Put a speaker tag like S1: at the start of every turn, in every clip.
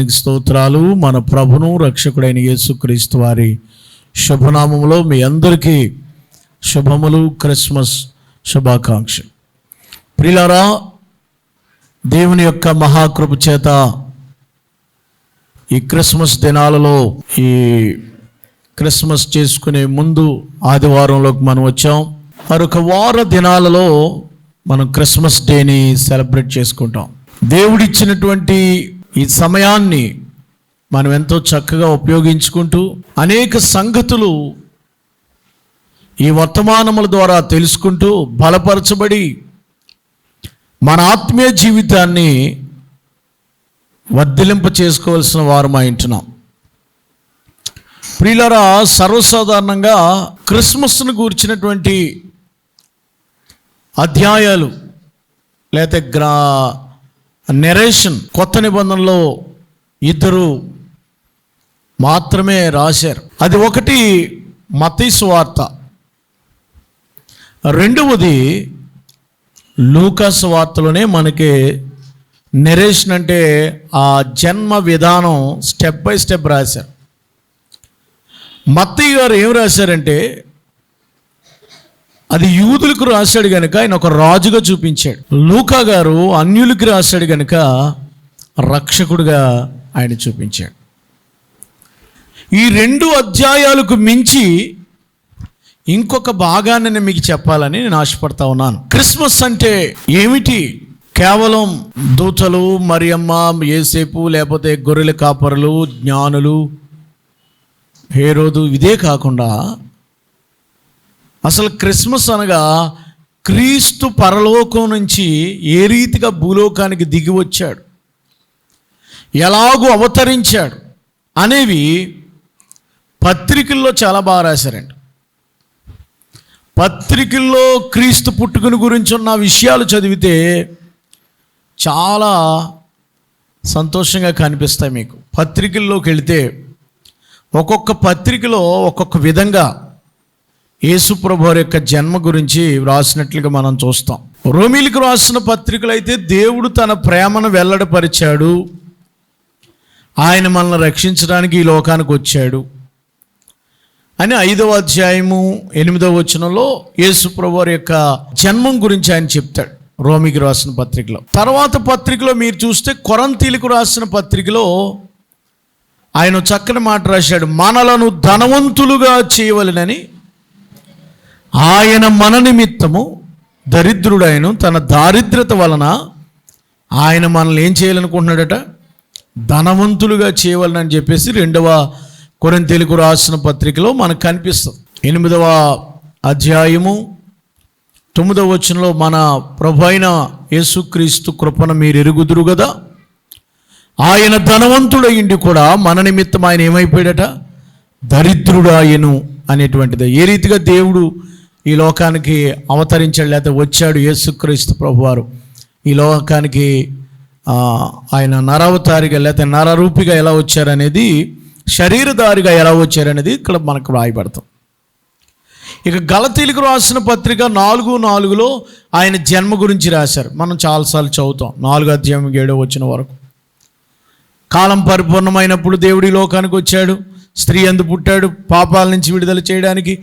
S1: నామానికి స్తోత్రాలు. మన ప్రభును రక్షకుడైన యేసుక్రీస్తు వారి శుభనామంలో మీ అందరికీ శుభములు క్రిస్మస్ శుభాకాంక్ష ప్రిలారా దేవుని యొక్క మహాకృప చేత ఈ క్రిస్మస్ దినాలలో ఈ క్రిస్మస్ చేసుకునే ముందు ఆదివారంలోకి మనం వచ్చాం. మరొక వార దినాలలో మనం క్రిస్మస్ డేని సెలబ్రేట్ చేసుకుంటాం. దేవుడిచ్చినటువంటి ఈ సమయాన్ని మనం ఎంతో చక్కగా ఉపయోగించుకుంటూ అనేక సంగతులు ఈ వర్తమానముల ద్వారా తెలుసుకుంటూ బలపరచబడి మన ఆత్మీయ జీవితాన్ని వర్ధిలింప చేసుకోవాల్సిన వారు మా ఇంటున్నాం ప్రియులరా సర్వసాధారణంగా క్రిస్మస్ను గూర్చినటువంటి అధ్యాయాలు లేకపోతే గ్రా నెరేషన్ కొత్త నిబంధనలో ఇద్దరు మాత్రమే రాశారు. అది ఒకటి మతీసు వార్త. రెండవది లూకాస్ వార్తలోనే మనకి నెరేషన్ అంటే ఆ జన్మ విధానం స్టెప్ బై స్టెప్ రాశారు. మత్తయ్య గారు ఏం రాశారంటే అది యూదులకు రాశాడు గనుక ఆయన ఒక రాజుగా చూపించాడు. లూకా గారు అన్యులకి రాశాడు గనుక రక్షకుడుగా ఆయన చూపించాడు. ఈ రెండు అధ్యాయాలకు మించి ఇంకొక భాగాన్ని నేను మీకు చెప్పాలని నేను ఆశపడతా ఉన్నాను. క్రిస్మస్ అంటే ఏమిటి? కేవలం దూతలు మరియమ్మ ఏసేపు లేకపోతే గొర్రెల కాపరులు జ్ఞానులు హేరోదు ఇదే కాకుండా అసలు క్రిస్మస్ అనగా క్రీస్తు పరలోకం నుంచి ఏ రీతిగా భూలోకానికి దిగి వచ్చాడు? ఎలాగూ అవతరించాడు? అనేవి పత్రికల్లో చాలా బాగా రాశారండి. పత్రికల్లో క్రీస్తు పుట్టుకుని గురించి ఉన్న విషయాలు చదివితే చాలా సంతోషంగా కనిపిస్తాయి మీకు. పత్రికల్లోకి వెళితే ఒక్కొక్క పత్రికలో ఒక్కొక్క విధంగా యేసుప్రభు యొక్క జన్మ గురించి వ్రాసినట్లుగా మనం చూస్తాం. రోమిలకు రాసిన పత్రికలు అయితే దేవుడు తన ప్రేమను వెల్లడిపరిచాడు. ఆయన మనల్ని రక్షించడానికి ఈ లోకానికి వచ్చాడు. అని ఐదవ అధ్యాయము ఎనిమిదవ వచనంలో యేసుప్రభు యొక్క జన్మం గురించి ఆయన చెప్తాడు రోమికి రాసిన పత్రికలో. తర్వాత పత్రికలో మీరు చూస్తే కొరంతీలకు రాసిన పత్రికలో ఆయన చక్కని మాట రాశాడు. మనలను ధనవంతులుగా చేయవలనని ఆయన మన నిమిత్తము దరిద్రుడైన తన దారిద్రత వలన ఆయన మనల్ని ఏం చేయాలనుకుంటున్నాడట? ధనవంతులుగా చేయవాలని చెప్పేసి రెండవ కొరంతెలుగు రాసిన పత్రికలో మనకు కనిపిస్తుంది. ఎనిమిదవ అధ్యాయము తొమ్మిదవ వచనంలో మన ప్రభు అయిన యేసుక్రీస్తు కృపను మీరు ఎరుగుదురు కదా ఆయన ధనవంతుడయ్యిండి కూడా మన నిమిత్తం ఆయన ఏమైపోయాడట? దరిద్రుడాయను అనేటువంటిది. ఏ రీతిగా దేవుడు ఈ లోకానికి అవతరించాడు లేకపోతే వచ్చాడు యేసుక్రీస్తు ప్రభువారు. ఈ లోకానికి ఆయన నరవతారిగా లేకపోతే నరరూపిగా ఎలా వచ్చారనేది శరీరదారిగా ఎలా వచ్చారనేది ఇక్కడ మనకు రాయబడతాం ఇక గలతీలకు రాసిన పత్రిక నాలుగు నాలుగులో ఆయన జన్మ గురించి రాశారు. మనం చాలాసార్లు చదువుతాం. నాలుగు అధ్యాయం ఏడో వచ్చిన వరకు. కాలం పరిపూర్ణమైనప్పుడు దేవుడి లోకానికి వచ్చాడు. స్త్రీ అందు పుట్టాడు. పాపాల నుంచి విడుదల చేయడానికి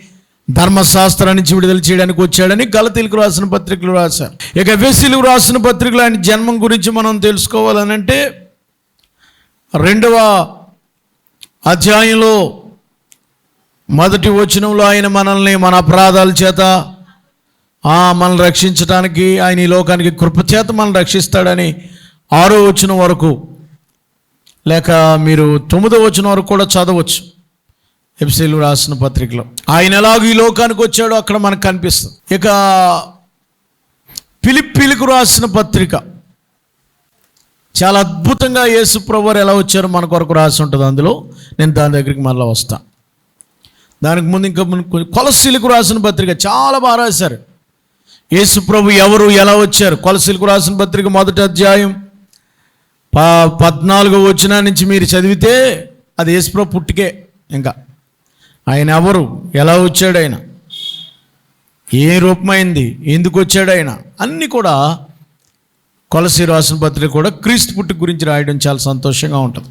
S1: ధర్మశాస్త్రానికి విడుదల చేయడానికి వచ్చాడని గలతీలకు రాసిన పత్రికలు రాశారు. ఇక వెసిలు రాసిన పత్రికలు ఆయన జన్మం గురించి మనం తెలుసుకోవాలనంటే రెండవ అధ్యాయంలో మొదటి వచనంలో ఆయన మనల్ని మన అపరాధాల చేత మనల్ని రక్షించడానికి ఆయన ఈ లోకానికి కృపచేత మనల్ని రక్షిస్తాడని ఆరో వచనం వరకు లేక మీరు తొమ్మిదో వచనం వరకు కూడా చదవచ్చు. ఎఫ్సీలు రాసిన పత్రికలో. ఆయన ఎలాగో ఈ లోకానికి వచ్చాడో అక్కడ మనకు కనిపిస్తుంది. ఇక పిలిపిలకు రాసిన పత్రిక. చాలా అద్భుతంగా యేసు ప్రభువారు ఎలా వచ్చారో మన కొరకు రాసి ఉంటుంది అందులో. నేను దాని దగ్గరికి మళ్ళీ వస్తాను దానికి ముందు ఇంకా మున్- కొలసీలకు రాసిన పత్రిక చాలా బాగా రాశారు. యేసు ప్రభు ఎవరు ఎలా వచ్చారు? కొలసీలకు రాసిన పత్రిక మొదటి అధ్యాయం ప పద్నాలుగో వచ్చిన నుంచి మీరు చదివితే అది యేసుప్రభు పుట్టికే ఇంకా. ఆయన ఎవరు? ఎలా వచ్చాడు ఆయన? ఏ రూపమైంది? ఎందుకు వచ్చాడు ఆయన? అన్నీ కూడా కొలసి రాసిన పత్రిక కూడా క్రీస్తు పుట్టి గురించి రాయడం చాలా సంతోషంగా ఉంటుంది.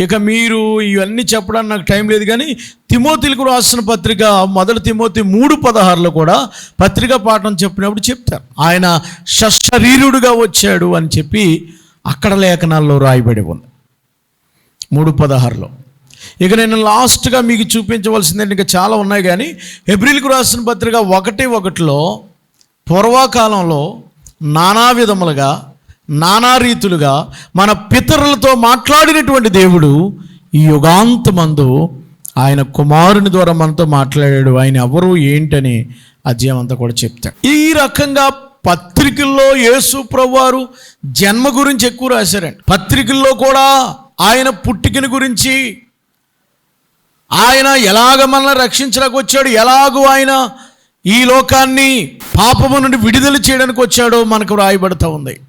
S1: ఇక మీరు ఇవన్నీ చెప్పడానికి నాకు టైం లేదు కానీ తిమోతిలకు రాసిన పత్రిక మొదటి తిమోతి మూడు పదహారులో కూడా పత్రిక పాఠం చెప్పినప్పుడు చెప్తారు. ఆయన శరీరుడుగా వచ్చాడు అని చెప్పి అక్కడ లేఖనాల్లో రాయబడి ఉంది. మూడు పదహారులో. ఇక నేను లాస్ట్గా మీకు చూపించవలసింది ఇంకా చాలా ఉన్నాయి కానీ ఎబ్రిల్కు రాసిన పత్రిక ఒకటి ఒకటిలో పూర్వకాలంలో నానా విధములుగా నానా రీతులుగా మన పితరులతో మాట్లాడినటువంటి దేవుడు ఈ యుగాంతమందు ఆయన కుమారుని ద్వారా మనతో మాట్లాడాడు. ఆయన ఎవరు ఏంటని అధ్యాయం అంతా కూడా చెప్తాడు ఈ రకంగా పత్రికల్లో యేసు ప్రభువారు జన్మ గురించి ఎక్కువ రాశారండి. పత్రికల్లో కూడా ఆయన పుట్టికని గురించి ఆయన ఎలాగ మనల్ని రక్షించడానికి వచ్చాడు? ఎలాగూ ఆయన ఈ లోకాన్ని పాపము నుండి విడుదల చేయడానికి వచ్చాడో మనకు రాయబడుతూ ఉంది.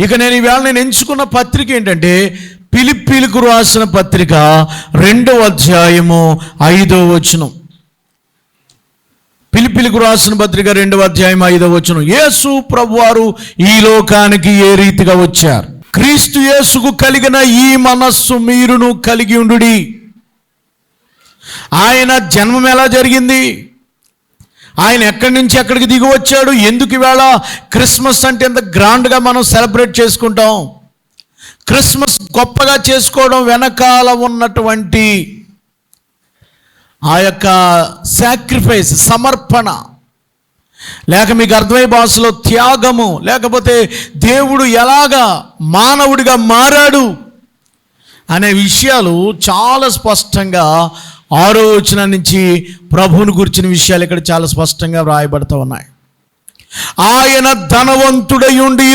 S1: ఇక నేను ఈవేళ నేను ఎంచుకున్న పత్రిక ఏంటంటే పిలిపిలుకు రాసిన పత్రిక రెండవ అధ్యాయము ఐదో వచనం. పిలిపిలుకు రాసిన పత్రిక రెండవ అధ్యాయం ఐదో వచనం. యేసు ప్రభువారు ఈ లోకానికి ఏ రీతిగా వచ్చారు? క్రీస్తు యేసుకు కలిగిన ఈ మనస్సు మీరును కలిగి ఉండుడి. ఆయన జన్మం ఎలా జరిగింది? ఆయన ఎక్కడి నుంచి ఎక్కడికి దిగి వచ్చాడు? ఎందుకు ఇవాళ క్రిస్మస్ అంటే ఎంత గ్రాండ్గా మనం సెలబ్రేట్ చేసుకుంటాం? క్రిస్మస్ గొప్పగా చేసుకోవడం వెనకాల ఉన్నటువంటి ఆ యొక్క సాక్రిఫైస్ సమర్పణ లేక మీకు అర్థమయ్యే భాషలో త్యాగము లేకపోతే దేవుడు ఎలాగా మానవుడిగా మారాడు అనే విషయాలు చాలా స్పష్టంగా ఆరో వచ్చిన నుంచి ప్రభువుని గురించిన విషయాలు ఇక్కడ చాలా స్పష్టంగా వ్రాయబడుతూ ఉన్నాయి. ఆయన ధనవంతుడై ఉండి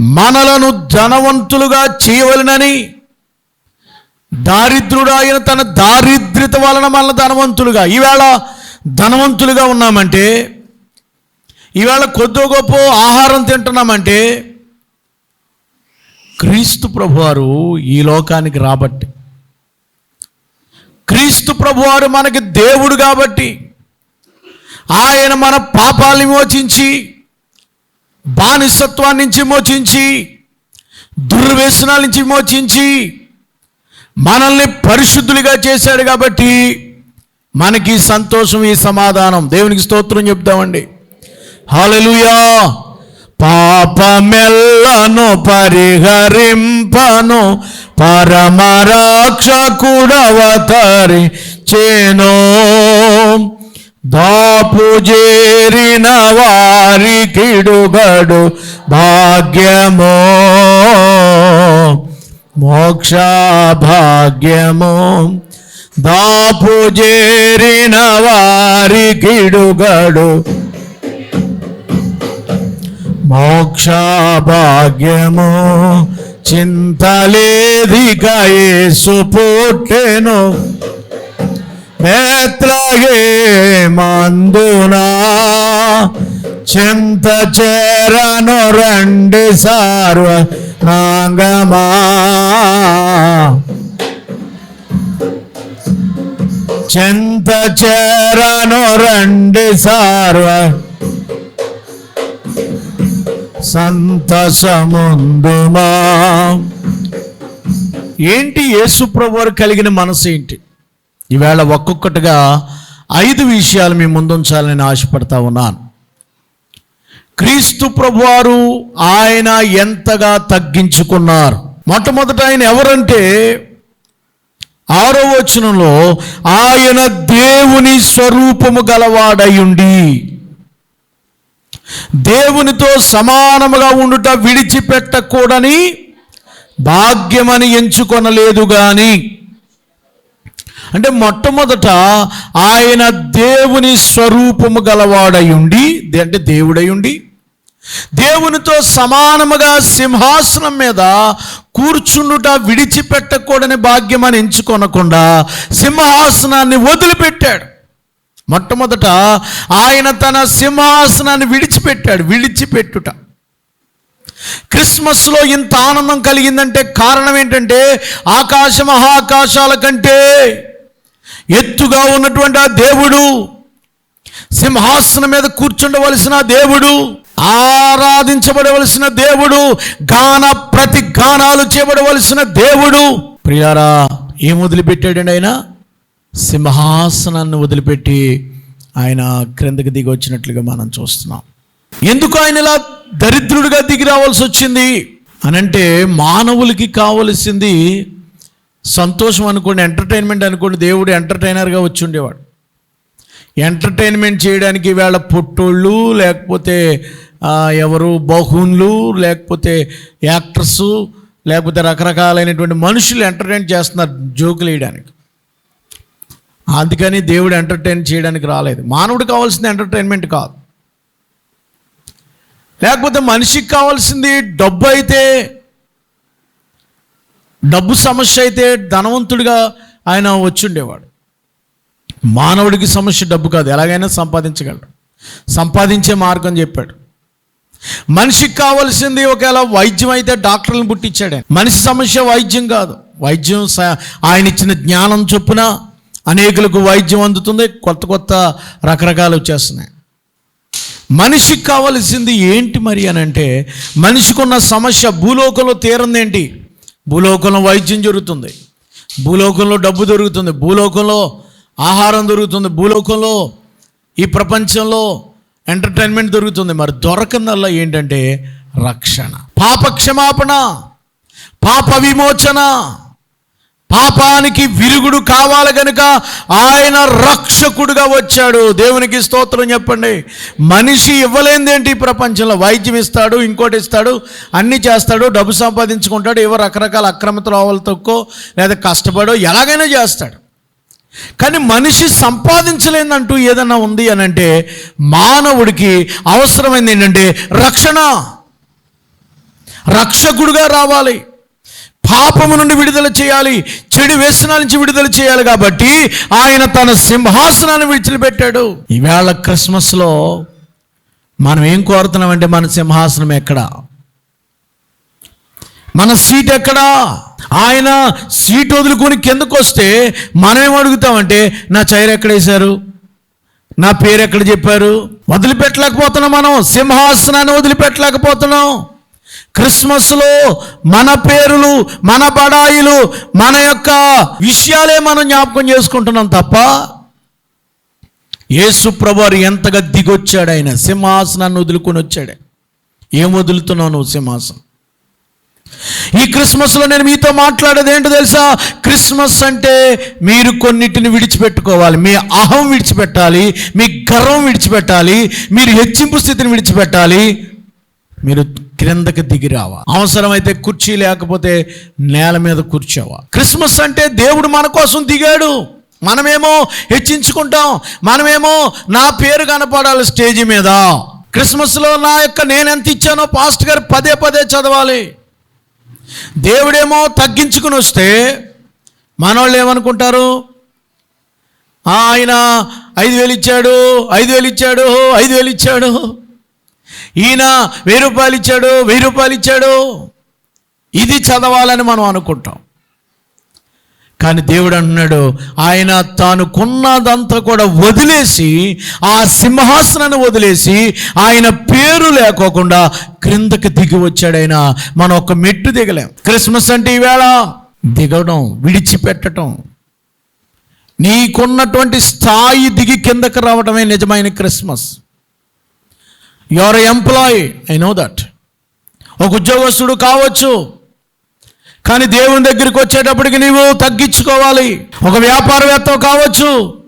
S1: మనలను ధనవంతులుగా చేయవలనని దారిద్రుడు ఆయన తన దారిద్ర్యత వలన మనల్ని ధనవంతులుగా. ఈవేళ ధనవంతులుగా ఉన్నామంటే ఈవేళ కొద్దో గొప్ప ఆహారం తింటున్నామంటే క్రీస్తు ప్రభువారు ఈ లోకానికి రాబట్టి క్రీస్తు ప్రభువారు మనకి దేవుడు కాబట్టి ఆయన మన పాపాలని మోచించి బానిసత్వాన్ని నుంచి మోచించి దుర్వ్యసనాల నుంచి మోచించి మనల్ని పరిశుద్ధులుగా చేశాడు కాబట్టి మనకి సంతోషం ఈ సమాధానం. దేవునికి స్తోత్రం చెప్తామండి. హాలెలుయా పాపమెల్లను పరిహరింపను పరమరాక్షకుడవతరి చేను. దాపు చేరిన వారి కిడుగడు భాగ్యమో. మోక్ష భాగ్యమో దాపు చేరిన వారి మోక్షాభాగ్యము మోక్ష భాగ్యము చింతలేదిక యేసు పుట్టెను. నేత్రగే మందునా చింత చేరను రండి సార్వ నాంగమా చింత చేరను రండి సార్వ సంతసముందుమా ఏంటి యేసుప్రభు వారు కలిగిన మనసు ఏంటి? ఈవేళ ఒక్కొక్కటిగా ఐదు విషయాలు మీ ముందుంచాలని ఆశపడతా ఉన్నాను. క్రీస్తు ప్రభువారు ఆయన ఎంతగా తగ్గించుకున్నారు? మొట్టమొదట ఆయన ఎవరంటే ఆరో వచనంలో ఆయన దేవుని స్వరూపము గలవాడయుండి. దేవునితో సమానముగా ఉండుట విడిచిపెట్టకూడని భాగ్యమని ఎంచుకొనలేదు గాని. అంటే మొట్టమొదట ఆయన దేవుని స్వరూపము గలవాడయుండి అంటే దేవుడయుండి దేవునితో సమానముగా సింహాసనం మీద కూర్చుండుట విడిచిపెట్టకూడని భాగ్యమని ఎంచుకొనకుండా సింహాసనాన్ని వదిలిపెట్టాడు. మొట్టమొదట ఆయన తన సింహాసనాన్ని విడిచిపెట్టాడు విడిచిపెట్టుట. క్రిస్మస్లో ఇంత ఆనందం కలిగిందంటే కారణం ఏంటంటే ఆకాశ మహాకాశాల కంటే ఎత్తుగా ఉన్నటువంటి ఆ దేవుడు సింహాసనం మీద కూర్చుండవలసిన దేవుడు ఆరాధించబడవలసిన దేవుడు గాన ప్రతి గానాలు చేయబడవలసిన దేవుడు. ప్రియారా ఏం వదిలిపెట్టాడండి ఆయన? సింహాసనాన్ని వదిలిపెట్టి ఆయన క్రిందకి దిగి వచ్చినట్లుగా మనం చూస్తున్నాం. ఎందుకు ఆయన ఇలా దరిద్రుడిగా దిగి రావాల్సి వచ్చింది? అనంటే మానవులకి కావలసింది సంతోషం అనుకోండి ఎంటర్టైన్మెంట్ అనుకోండి దేవుడు ఎంటర్టైనర్గా వచ్చి ఉండేవాడు. ఎంటర్టైన్మెంట్ చేయడానికి వేళ పొట్టోళ్ళు లేకపోతే ఎవరు బహున్లు లేకపోతే యాక్టర్సు లేకపోతే రకరకాలైనటువంటి మనుషులు ఎంటర్టైన్ చేస్తున్నారు జోకులు వేయడానికి. అందుకని దేవుడు ఎంటర్టైన్ చేయడానికి రాలేదు. మానవుడు కావాల్సింది ఎంటర్టైన్మెంట్ కాదు. లేకపోతే మనిషికి కావాల్సింది డబ్బు అయితే డబ్బు సమస్య అయితే ధనవంతుడిగా ఆయన వచ్చుండేవాడు. మానవుడికి సమస్య డబ్బు కాదు. ఎలాగైనా సంపాదించగలడు. సంపాదించే మార్గం చెప్పాడు. మనిషికి కావాల్సింది ఒకవేళ వైద్యం అయితే డాక్టర్లను పుట్టించాడు మనిషి సమస్య వైద్యం కాదు. వైద్యం స- ఆయన ఇచ్చిన జ్ఞానం చొప్పున అనేకులకు వైద్యం అందుతుంది. కొత్త కొత్త రకరకాలు వచ్చేస్తున్నాయి. మనిషికి కావలసింది ఏంటి మరి అని అంటే మనిషికి ఉన్న సమస్య భూలోకంలో తీరందేంటి? భూలోకంలో వైద్యం జరుగుతుంది. భూలోకంలో డబ్బు దొరుకుతుంది. భూలోకంలో ఆహారం దొరుకుతుంది. భూలోకంలో ఈ ప్రపంచంలో ఎంటర్టైన్మెంట్ దొరుకుతుంది. మరి దొరకనల్లా ఏంటంటే రక్షణ. పాప క్షమాపణ పాప విమోచన. పాపానికి విరుగుడు కావాలి కనుక ఆయన రక్షకుడుగా వచ్చాడు. దేవునికి స్తోత్రం చెప్పండి. మనిషి ఇవ్వలేందేంటి ఈ ప్రపంచంలో వైద్యం ఇస్తాడు ఇంకోటి ఇస్తాడు అన్నీ చేస్తాడు డబ్బు సంపాదించుకుంటాడు ఏవో రకరకాల అక్రమ తొక్కో లేదా కష్టపడో ఎలాగైనా చేస్తాడు. కానీ మనిషి సంపాదించలేదంటూ ఏదన్నా ఉంది అని అంటే మానవుడికి అవసరమైంది ఏంటంటే రక్షణ. రక్షకుడుగా రావాలి. పాపము నుండి విడుదల చేయాలి చెడు వేసనాల నుంచి విడుదల చేయాలి కాబట్టి ఆయన తన సింహాసనాన్ని విడిచిపెట్టాడు. ఈవేళ క్రిస్మస్లో మనం ఏం కోరుతున్నామంటే మన సింహాసనం ఎక్కడ? మన సీట్ ఎక్కడా? ఆయన సీట్ వదులుకొని కిందకు వస్తే మనమేం అడుగుతామంటే నా చైర్ ఎక్కడ వేశారు? నా పేరు ఎక్కడ చెప్పారు? వదిలిపెట్టలేకపోతున్నాం మనం సింహాసనాన్ని వదిలిపెట్టలేకపోతున్నాం. క్రిస్మస్లో మన పేరులు మన బడాయిలు మన యొక్క విషయాలే మనం జ్ఞాపకం చేసుకుంటున్నాం తప్ప యేసు ప్రభువారు ఎంతగా దిగొచ్చాడు ఆయన సింహాసనాన్ని వదులుకొని వచ్చాడు. ఏం వదులుతున్నావు నువ్వు సింహాసనం? ఈ క్రిస్మస్లో నేను మీతో మాట్లాడేది ఏంటో తెలుసా? క్రిస్మస్ అంటే మీరు కొన్నిటిని విడిచిపెట్టుకోవాలి. మీ అహం విడిచిపెట్టాలి మీ గర్వం విడిచిపెట్టాలి మీరు హెచ్చింపు స్థితిని విడిచిపెట్టాలి మీరు క్రిందకి దిగిరావా అవసరమైతే కుర్చీ లేకపోతే నేల మీద కూర్చోవా? క్రిస్మస్ అంటే దేవుడు మన కోసం దిగాడు. మనమేమో హెచ్చించుకుంటాం. మనమేమో నా పేరు కనపడాలి స్టేజి మీద. క్రిస్మస్లో నా యొక్క నేను ఎంత ఇచ్చానో పాస్ట్ గారు పదే పదే చదవాలి. దేవుడేమో తగ్గించుకుని వస్తే మనోళ్ళు ఏమనుకుంటారు? ఆయన ఐదు వేలు ఇచ్చాడు ఐదు వేలు ఇచ్చాడు ఐదు వేలు ఇచ్చాడు. ఈయన వెయ్యి రూపాయలు ఇచ్చాడు వెయ్యి రూపాయలు ఇచ్చాడు ఇది చదవాలని మనం అనుకుంటాం. కానీ దేవుడు అంటున్నాడు ఆయన తాను కొన్నదంతా కూడా వదిలేసి ఆ సింహాసనాన్ని వదిలేసి ఆయన పేరు లేకోకుండా క్రిందకి దిగి వచ్చాడైనా మనం ఒక మెట్టు దిగలేం. క్రిస్మస్ అంటే ఈవేళ దిగడం విడిచిపెట్టడం. నీకున్నటువంటి స్థాయి దిగి కిందకి రావడమే నిజమైన Christmas. Your employee I know that ఒక ఉద్యోగస్తుడు కావచ్చు. కానీ దేవుని దగ్గరికి వచ్చేటప్పటికి నీవు తగ్గించుకోవాలి. ఒక వ్యాపారవేత్త కావచ్చు.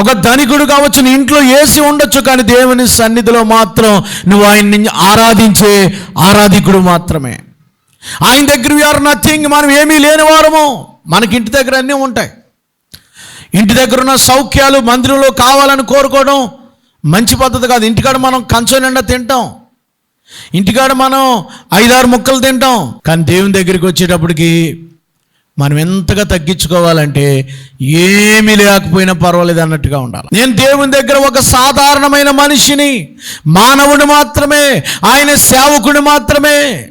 S1: ఒక ధనికుడు కావచ్చు. నీ ఇంట్లో ఏసి ఉండొచ్చు కానీ దేవుని సన్నిధిలో మాత్రం నువ్వు ఆయన్ని ఆరాధించే ఆరాధికుడు మాత్రమే. ఆయన దగ్గర ఆర్ నథింగ్ మనం ఏమీ లేని వారము. మనకి ఇంటి దగ్గర అన్నీ ఉంటాయి. ఇంటి దగ్గర ఉన్న సౌఖ్యాలు మందిరంలో కావాలని కోరుకోవడం మంచి పద్ధతి కాదు. ఇంటికాడ మనం కంచో నిండా తింటాం. ఇంటికాడ మనం ఐదారు ముక్కలు తింటాం. కానీ దేవుని దగ్గరికి వచ్చేటప్పటికి మనం ఎంతగా తగ్గించుకోవాలంటే ఏమీ లేకపోయినా పర్వాలేదు అన్నట్టుగా ఉండాలి. నేను దేవుని దగ్గర ఒక సాధారణమైన మనిషిని మానవుడు మాత్రమే ఆయన సేవకుడు మాత్రమే.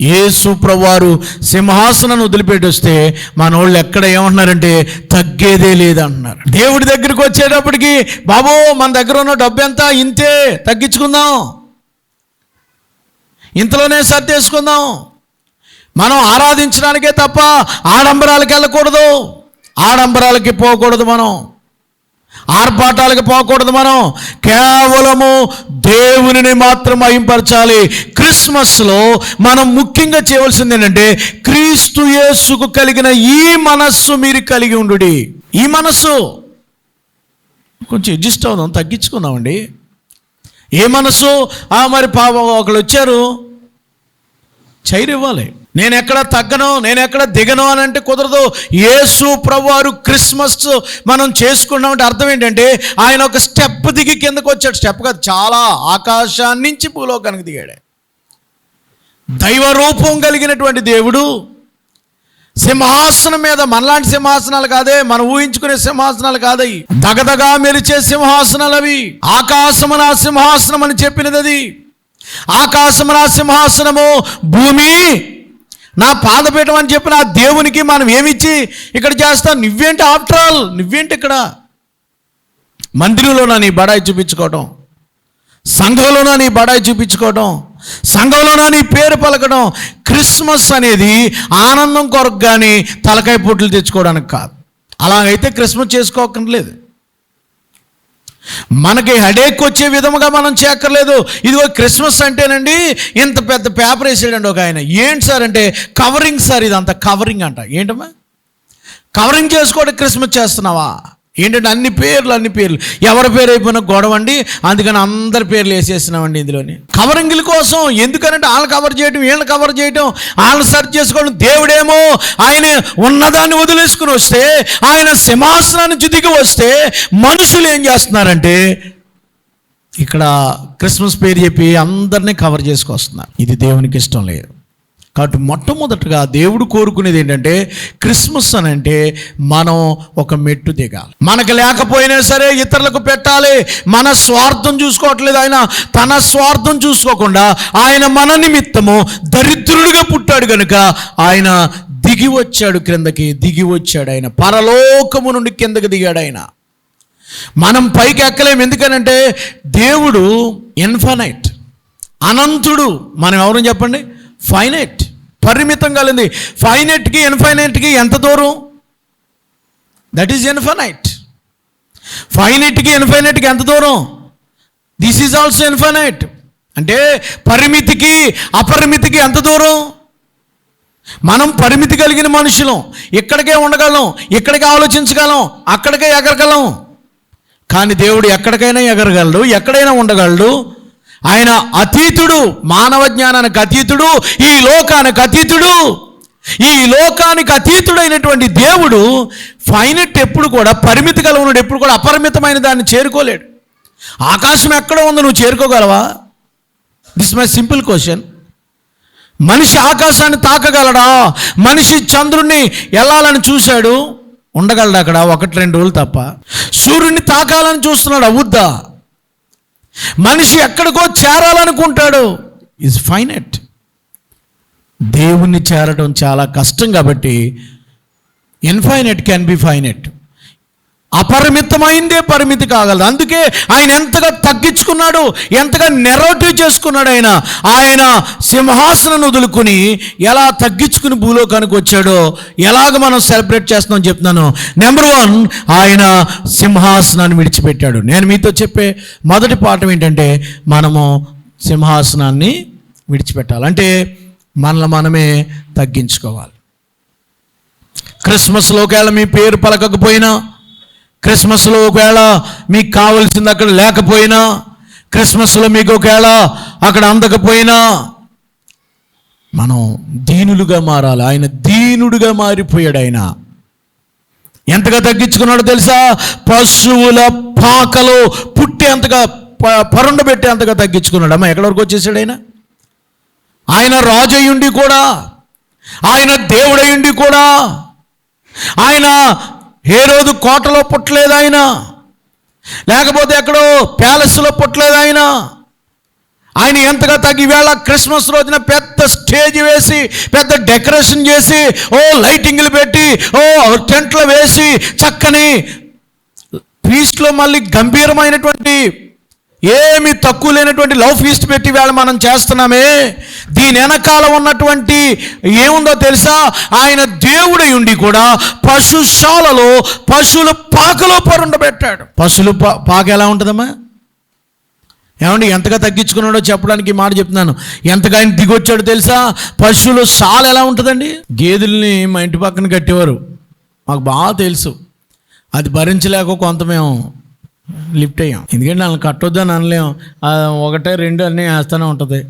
S1: యేసు ప్రవారు సింహాసనం వదిలిపెట్టి వస్తే మన వాళ్ళు ఎక్కడ ఏమంటున్నారంటే తగ్గేదే లేదంటున్నారు దేవుడి దగ్గరికి వచ్చేటప్పటికి బాబు మన దగ్గర ఉన్న డబ్బు ఎంత? ఇంతే తగ్గించుకుందాం. ఇంతలోనే సర్దేసుకుందాం. మనం ఆరాధించడానికే తప్ప ఆడంబరాలకు వెళ్ళకూడదు. ఆడంబరాలకి పోకూడదు మనం. ఆర్భాటాలకు పోకూడదు మనం. కేవలము దేవునిని మాత్రం అయింపరచాలి క్రిస్మస్లో మనం ముఖ్యంగా చేయవలసింది ఏంటంటే క్రీస్తు యేసుకు కలిగిన ఈ మనస్సు మీరు కలిగి ఉండు ఈ మనస్సు. కొంచెం అడ్జస్ట్ అవుదాం తగ్గించుకుందామండి. ఏ మనసు ఆ మరి పాప ఒకళ్ళు వచ్చారు. చైర్ ఇవ్వాలి. నేను ఎక్కడ తగ్గను నేను ఎక్కడ దిగను అని అంటే కుదరదు. యేసు ప్రభువారు క్రిస్మస్ మనం చేసుకున్నామంటే అర్థం ఏంటంటే ఆయన ఒక స్టెప్ దిగి కిందకు వచ్చాడు. స్టెప్ కాదు చాలా ఆకాశాన్ని నుంచి భూలోకానికి దిగాడు. దైవ రూపం కలిగినటువంటి దేవుడు సింహాసనం మీద మనలాంటి సింహాసనాలు కాదే మనం ఊహించుకునే సింహాసనాలు కాదయి దగదగా మెరిచే సింహాసనాలు అవి. ఆకాశము నా సింహాసనం అని చెప్పినది అది. ఆకాశము నా సింహాసనము భూమి నా పాదపీఠం అని చెప్పిన ఆ దేవునికి మనం ఏమిచ్చి ఇక్కడ చేస్తాం? నువ్వేంటి ఆఫ్టర్ ఆల్ నువ్వేంటి ఇక్కడ? మందిరంలో నీ బడాయి చూపించుకోవటం? సంఘంలోనా నీ బడాయి చూపించుకోవడం సంఘంలోనా నీ పేరు పలకడం క్రిస్మస్ అనేది ఆనందం కొరకు కానీ తలకాయ పొట్లు తెచ్చుకోవడానికి కాదు. అలాగైతే క్రిస్మస్ చేసుకోకర్లేదు. మనకి హెడేక్ వచ్చే విధముగా మనం చేయక్కర్లేదు ఇదిగో క్రిస్మస్ అంటేనండి ఇంత పెద్ద పేపర్ వేసాడండి ఒక ఆయన. ఏంటి సార్ అంటే కవరింగ్ సార్ ఇదంతా. కవరింగ్ అంట. ఏంటమ్మా? కవరింగ్ చేసుకోవడం క్రిస్మస్ చేస్తున్నావా? ఏంటంటే అన్ని పేర్లు అన్ని పేర్లు. ఎవరి పేరు అయిపోయినా గొడవ అండి. అందుకని అందరి పేర్లు వేసేసినామండి ఇందులోని. కవరింగ్ల కోసం ఎందుకనంటే వాళ్ళు కవర్ చేయడం వీళ్ళని కవర్ చేయడం వాళ్ళని సెర్చ్ చేసుకోవడం దేవుడేమో ఆయన ఉన్నదాన్ని వదిలేసుకుని వస్తే ఆయన సింహాసనాన్ని దిగి వస్తే మనుషులు ఏం చేస్తున్నారంటే ఇక్కడ క్రిస్మస్ పేరు చెప్పి అందరినీ కవర్ చేసుకొస్తున్నారు. ఇది దేవునికి ఇష్టం లేదు. కాబట్టి మొట్టమొదటగా దేవుడు కోరుకునేది ఏంటంటే క్రిస్మస్ అని అంటే మనం ఒక మెట్టు దిగాలి. మనకు లేకపోయినా సరే ఇతరులకు పెట్టాలి. మన స్వార్థం చూసుకోవట్లేదు ఆయన. తన స్వార్థం చూసుకోకుండా ఆయన మన నిమిత్తము దరిద్రుడిగా పుట్టాడు కనుక ఆయన దిగి వచ్చాడు క్రిందకి దిగి వచ్చాడు ఆయన. పరలోకము నుండి కిందకి దిగాడు ఆయన. మనం పైకి ఎక్కలేము. ఎందుకనంటే దేవుడు ఇన్ఫనైట్. అనంతుడు. మనం ఎవరని చెప్పండి? ఫైనైట్. పరిమితం కలిగింది. ఫైనైట్కి ఇన్ఫైనైట్కి ఎంత దూరం? దట్ ఈజ్ ఇన్ఫనైట్ ఫైనైట్కి ఇన్ఫైనైట్కి ఎంత దూరం? దిస్ ఈజ్ ఆల్సో ఇన్ఫైనైట్ అంటే పరిమితికి అపరిమితికి ఎంత దూరం? మనం పరిమితి కలిగిన మనుషులం. ఇక్కడికే ఉండగలం ఇక్కడికే ఆలోచించగలం అక్కడికే ఎగరగలం. కానీ దేవుడు ఎక్కడికైనా ఎగరగలడు ఎక్కడైనా ఉండగలడు. ఆయన అతీతుడు మానవ జ్ఞానానికి అతీతుడు ఈ లోకానికి అతీతుడు. ఈ లోకానికి అతీతుడైనటువంటి దేవుడు ఫైనట్ ఎప్పుడు కూడా పరిమితి కలవనుడు ఎప్పుడు కూడా అపరిమితమైన దాన్ని చేరుకోలేడు. ఆకాశం ఎక్కడ ఉందో నువ్వు చేరుకోగలవా? దిస్ మై సింపుల్ క్వశ్చన్ మనిషి ఆకాశాన్ని తాకగలడా? మనిషి చంద్రుణ్ణి వెళ్ళాలని చూశాడు? ఉండగలడా అక్కడ? ఒకటి రెండు రోజులు తప్ప. సూర్యుడిని తాకాలని చూస్తున్నాడు? అవుద్దా మనిషి ఎక్కడికో చేరాలనుకుంటాడు. ఇస్ ఫైనట్ దేవుణ్ణి చేరడం చాలా కష్టం కాబట్టి ఇన్ఫైనట్ క్యాన్ బి ఫైనట్ అపరిమితమైందే పరిమితి కాగలదు. అందుకే ఆయన ఎంతగా తగ్గించుకున్నాడు ఎంతగా నెరవేటివ్ చేసుకున్నాడు ఆయన. ఆయన సింహాసనం వదులుకుని ఎలా తగ్గించుకుని భూలోకానికి వచ్చాడో ఎలాగ మనం సెలబ్రేట్ చేస్తున్నాం చెప్తున్నాను. నెంబర్ వన్ ఆయన సింహాసనాన్ని విడిచిపెట్టాడు. నేను మీతో చెప్పే మొదటి పాఠం ఏంటంటే మనము సింహాసనాన్ని విడిచిపెట్టాలి. అంటే మనల్ని మనమే తగ్గించుకోవాలి. క్రిస్మస్లోకి మీ పేరు పలకకపోయినా క్రిస్మస్లో ఒకవేళ మీకు కావలసింది అక్కడ లేకపోయినా క్రిస్మస్లో మీకు ఒకవేళ అక్కడ అందకపోయినా మనం దీనులుగా మారాలి. ఆయన దీనుడుగా మారిపోయాడు ఆయన. ఎంతగా తగ్గించుకున్నాడో తెలుసా? పశువుల పాకలో పుట్టి అంతగా పరుండబెట్టి అంతగా తగ్గించుకున్నాడు. అమ్మ ఎక్కడి వరకు వచ్చేసాడు ఆయన? ఆయన రాజయ్యుండి కూడా ఆయన దేవుడయ్యుండి కూడా ఆయన ఏ రోజు కోటలో పుట్టలేదు ఆయన? లేకపోతే ఎక్కడో ప్యాలెస్లో పుట్టలేదు ఆయన? ఆయన ఎంతగా తగ్గి వేళ క్రిస్మస్ రోజున పెద్ద స్టేజ్ వేసి పెద్ద డెకరేషన్ చేసి ఓ లైటింగ్లు పెట్టి ఓ టెంట్లు వేసి చక్కని ఫీస్ట్లో మళ్ళీ గంభీరమైనటువంటి ఏమి తక్కువ లేనటువంటి లవ్ ఫీస్ట్ పెట్టి వేళ మనం చేస్తున్నామే? దీని వెనకాల ఉన్నటువంటి ఏముందో తెలుసా? ఆయన దేవుడై ఉండి కూడా పశుశాలలో పశువుల పాకలో పరుండబెట్టాడు పశువుల పా- పాక ఎలా ఉంటుందమ్మా? ఏమండి ఎంతగా తగ్గించుకున్నాడో చెప్పడానికి మాట చెప్తున్నాను. ఎంతగా ఆయన దిగొచ్చాడో తెలుసా? పశువులు సాల ఎలా ఉంటుందండి? గేదెల్ని మా ఇంటి పక్కన కట్టేవారు. మాకు బాగా తెలుసు. అది భరించలేక కొంత మేము లిఫ్ట్ అయ్యాం. ఎందుకంటే వాళ్ళని కట్టొద్దని అనలేం. ఒకటే రెండు అన్నీ వేస్తూనే ఉంటుంది.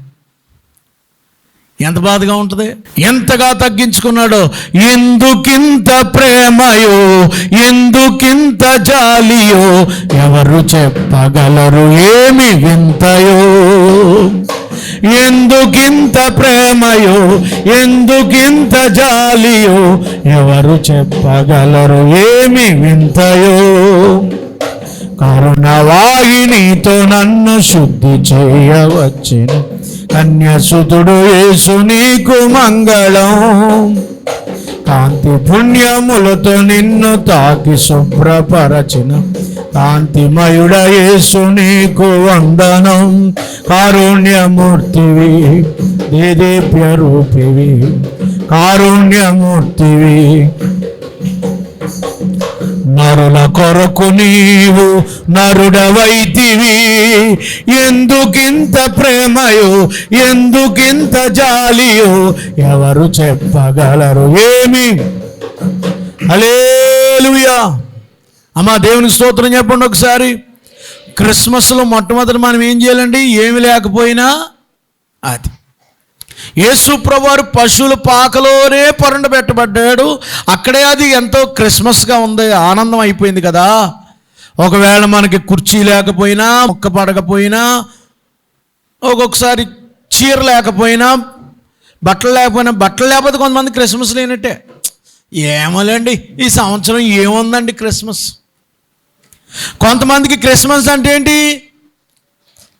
S1: ఎంత బాధగా ఉంటుంది? ఎంతగా తగ్గించుకున్నాడో? ఎందుకింత ప్రేమయో? ఎందుకింత జాలియో? ఎవరు చెప్పగలరు? ఏమి వింతయో? ఎందుకింత ప్రేమయో? ఎందుకింత జాలియో? ఎవరు చెప్పగలరు? ఏమి వింతయో? కరుణవాహినితో నన్ను శుద్ధి చేయవచ్చిన కన్యసుతుడు యేసు నీకు మంగళం. కాంతి పుణ్యములతో నిన్ను తాకి శుభ్రపరచిన కాంతిమయుడ యేసు నీకు వందనం. కారుణ్యమూర్తివి దేదీప్య రూపివి కారుణ్యమూర్తివి నరుల కొరకు నీవు నరుడవైతివి. ఎందుకింత ప్రేమయో ఎందుకింత జాలియో ఎవరు చెప్పగలరు ఏమి? అలేలుయా అమ్మా దేవుని స్తోత్రం చెప్పండి ఒకసారి. క్రిస్మస్లో మొట్టమొదటి మనం ఏం చేయాలండి? ఏమి లేకపోయినా అది. యేసు ప్రభువారు పశువుల పాకలోనే పరుండ పెట్టబడ్డాడు. అక్కడే అది ఎంతో క్రిస్మస్గా ఉంది ఆనందం అయిపోయింది కదా. ఒకవేళ మనకి కుర్చీ లేకపోయినా ముక్క పడకపోయినా ఒక్కొక్కసారి చీర లేకపోయినా బట్టలు లేకపోయినా బట్టలు లేకపోతే కొంతమంది క్రిస్మస్ లేనట్టే. ఏమోలేండి ఈ సంవత్సరం ఏముందండి క్రిస్మస్? కొంతమందికి క్రిస్మస్ అంటే ఏంటి?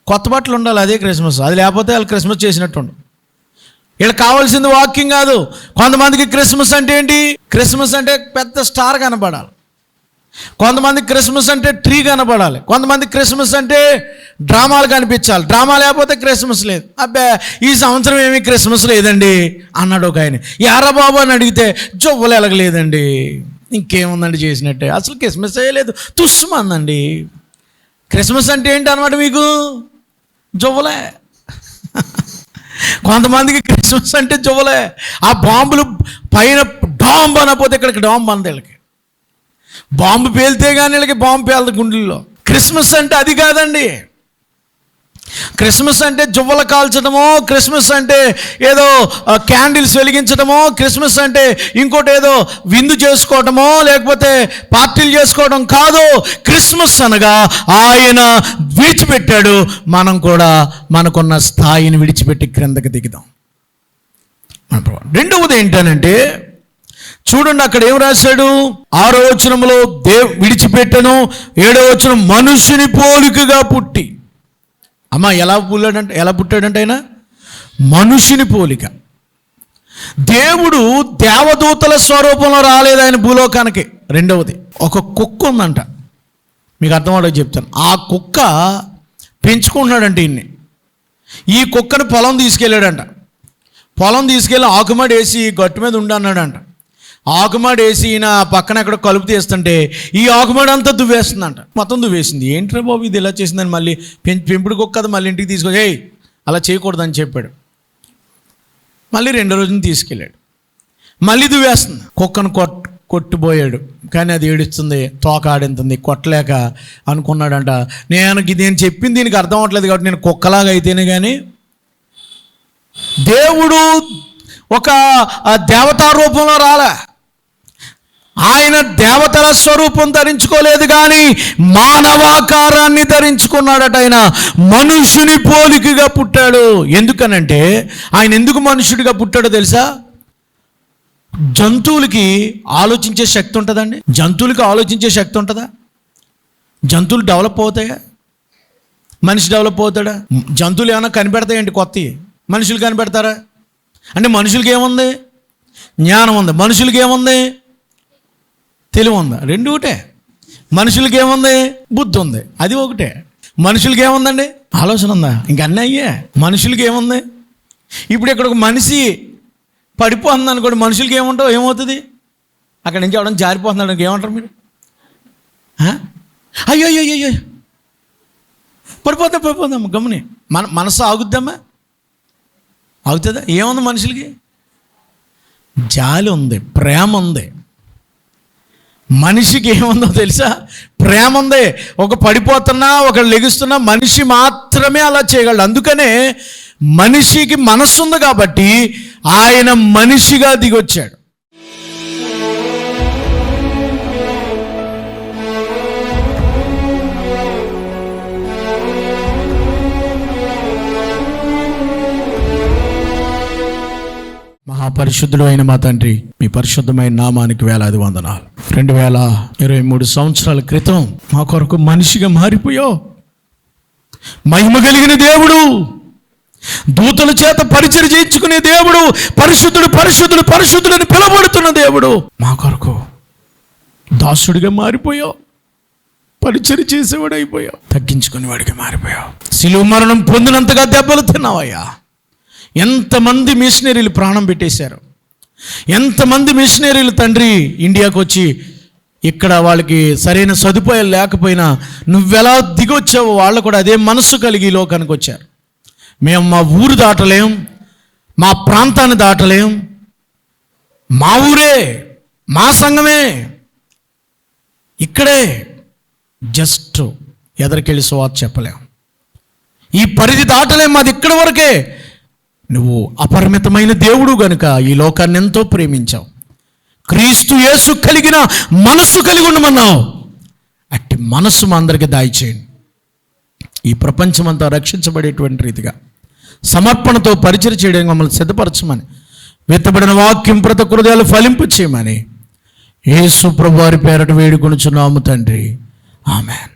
S1: కొత్త బట్టలు ఉండాలి అదే క్రిస్మస్. అది లేకపోతే వాళ్ళు క్రిస్మస్ చేసినట్టు ఉండదు వీళ్ళకి కావాల్సింది వాకింగ్ కాదు. కొంతమందికి క్రిస్మస్ అంటే ఏంటి? క్రిస్మస్ అంటే పెద్ద స్టార్ కనపడాలి కొంతమంది క్రిస్మస్ అంటే ట్రీ కనపడాలి కొంతమంది క్రిస్మస్ అంటే డ్రామాలు కనిపించాలి. డ్రామా లేకపోతే క్రిస్మస్ లేదు. అబ్బే ఈ సంవత్సరం ఏమీ క్రిస్మస్ లేదండి? అన్నాడు ఒక ఆయన. యారా బాబు అని అడిగితే జొవ్వలు ఎలగలేదండి. ఇంకేముందండి చేసినట్టే? అసలు క్రిస్మస్ లేదు. తుస్సుమందండి క్రిస్మస్ అంటే ఏంటి అనమాట మీకు? జొవ్వలే. కొంతమందికి క్రిస్మస్ అంటే చూడలే ఆ బాంబులు పైన డాంబ్ అనకపోతే ఇక్కడికి డాంబ్ అంది వీళ్ళకి బాంబు పేలితే కానీ వీళ్ళకి బాంబు పేలదు గుండెల్లో. క్రిస్మస్ అంటే అది కాదండి. క్రిస్మస్ అంటే జువ్వలు కాల్చడమో క్రిస్మస్ అంటే ఏదో క్యాండిల్స్ వెలిగించడమో క్రిస్మస్ అంటే ఇంకోటి ఏదో విందు చేసుకోవటమో లేకపోతే పార్టీలు చేసుకోవడం కాదు. క్రిస్మస్ అనగా ఆయన విడిచిపెట్టాడు. మనం కూడా మనకున్న స్థాయిని విడిచిపెట్టి క్రిందకి దిగుదాం. రెండవది ఏంటనంటే చూడండి అక్కడ ఏం రాశాడు? ఆరో వచనంలో దేవ్ విడిచిపెట్టను ఏడో వచనం మనుషుని పోలికగా పుట్టి. అమ్మ ఎలా పుల్లాడంటే ఎలా పుట్టాడంటే ఆయన? మనుషుని పోలిక. దేవుడు దేవదూతల స్వరూపంలో రాలేదు ఆయన భూలోకానికి. రెండవది ఒక కుక్క ఉందంట. మీకు అర్థమవుతుందో చెప్తాను. ఆ కుక్క పెంచుకుంటున్నాడంట ఈయన్ని. ఈ కుక్కను పొలం తీసుకెళ్ళాడంట. పొలం తీసుకెళ్ళి ఆకుమడి వేసి గట్టు మీద ఉండన్నాడంట ఆకుమాడి వేసి ఈయన పక్కన ఎక్కడ కలుపు తీస్తుంటే ఈ ఆకుమాడి అంతా దువ్వేస్తుందంట. మొత్తం దువ్వేసింది. ఏంట్రా బాబు ఇది ఇలా చేసిందని మళ్ళీ పెం పెంపుడు కుక్క కదా మళ్ళీ ఇంటికి తీసుకొచ్చి ఏయ్ అలా చేయకూడదని చెప్పాడు. మళ్ళీ రెండో రోజున తీసుకెళ్ళాడు. మళ్ళీ దువ్వేస్తుంది. కుక్కను కొట్ కొట్టిపోయాడు కానీ అది ఏడుస్తుంది తోక ఆడింతుంది కొట్టలేక అనుకున్నాడంట. నేను ఇది నేను చెప్పింది దీనికి అర్థం అవ్వట్లేదు కాబట్టి నేను కుక్కలాగా అయితేనే కానీ దేవుడు ఒక ఆ, దేవతా రూపంలో రాలే. ఆయన దేవతల స్వరూపం ధరించుకోలేదు కానీ మానవాకారాన్ని ధరించుకున్నాడట ఆయన. మనుషుని పోలికగా పుట్టాడు. ఎందుకనంటే ఆయన ఎందుకు మనుషుడిగా పుట్టాడో తెలుసా? జంతువులకి ఆలోచించే శక్తి ఉంటుందండి. జంతువులకి ఆలోచించే శక్తి ఉంటుందా? జంతువులు డెవలప్ అవుతాయా? మనిషి డెవలప్ అవుతాడా? జంతువులు ఏమైనా కనిపెడతాయండి కొత్తవి? మనుషులు కనిపెడతారా? అంటే మనుషులకి ఏముంది? జ్ఞానం ఉంది. మనుషులకి ఏముంది? తెలివి ఉందా రెండు ఒకటే. మనుషులకి ఏముంది బుద్ధి ఉంది అది ఒకటే. మనుషులకి ఏముందండి ఆలోచన ఉందా? ఇంక అన్నీ అయ్యే. మనుషులకి ఏముంది ఇప్పుడు ఇక్కడ ఒక మనిషి పడిపోతుంది అనుకోండి మనుషులకి ఏముంటావు ఏమవుతుంది? అక్కడి నుంచి అవడం జారిపోతున్నాడు ఏమంటారు మీరు? అయ్యో అయ్యో అయ్యో పడిపోతాం పడిపోతాం గమని మన మనసు ఆగుద్దమ్మా ఆగుతుందా? ఏముంది మనుషులకి? జాలి ఉంది ప్రేమ ఉంది. మనిషికి ఏముందో తెలుసా? ప్రేమ ఉంది ఒక పడిపోతున్నా ఒక లెగుస్తున్నా మనిషి మాత్రమే అలా చేయగలడు. అందుకనే మనిషికి మనస్సు ఉంది కాబట్టి ఆయన మనిషిగా దిగొచ్చాడు. పరిశుద్ధుడు అయిన మా తండ్రి మీ పరిశుద్ధమైన నామానికి వేలాది వందనాలు. రెండు వేల ఇరవై మూడు సంవత్సరాల క్రితం మా కొరకు మనిషిగా మారిపోయో మహిమ కలిగిన దేవుడు దూతల చేత పరిచయం చేయించుకునే దేవుడు పరిశుద్ధుడు పరిశుద్ధుడు పరిశుద్ధుడని పిలబడుతున్న దేవుడు మా కొరకు దాసుడిగా మారిపోయావు పరిచయం చేసేవాడు అయిపోయావు తగ్గించుకునేవాడిగా మారిపోయావు శిలువు మరణం పొందినంతగా దెబ్బలు తిన్నావయ్యా. ఎంతమంది మిషనరీలు ప్రాణం పెట్టేశారు? ఎంతమంది మిషనరీలు తండ్రి ఇండియాకు వచ్చి ఇక్కడ వాళ్ళకి సరైన సదుపాయాలు లేకపోయినా నువ్వెలా దిగొచ్చావో వాళ్ళు కూడా అదే మనస్సు కలిగి లోకానికి వచ్చారు. మేము మా ఊరు దాటలేం మా ప్రాంతాన్ని దాటలేం మా ఊరే మా సంఘమే ఇక్కడే జస్ట్ ఎదరికెళ్ళి సువార్త చెప్పలేం. ఈ పరిధి దాటలేం మాది ఇక్కడ వరకే. నువ్వు అపరిమితమైన దేవుడు గనుక ఈ లోకాన్ని ఎంతో ప్రేమించావు. క్రీస్తు యేసు కలిగిన మనస్సు కలిగి ఉండమన్నావు. అట్టి మనస్సు మా అందరికీ దాయిచేయండి. ఈ ప్రపంచం అంతా రక్షించబడేటువంటి రీతిగా సమర్పణతో పరిచయం చేయడానికి మమ్మల్ని సిద్ధపరచమని విత్తబడిన వాక్యం ప్రత హృదయాలు ఫలింపు చేయమని యేసు ప్రభు వారి పేరట వేడుకొనుచున్నాము తండ్రి. ఆమెన్.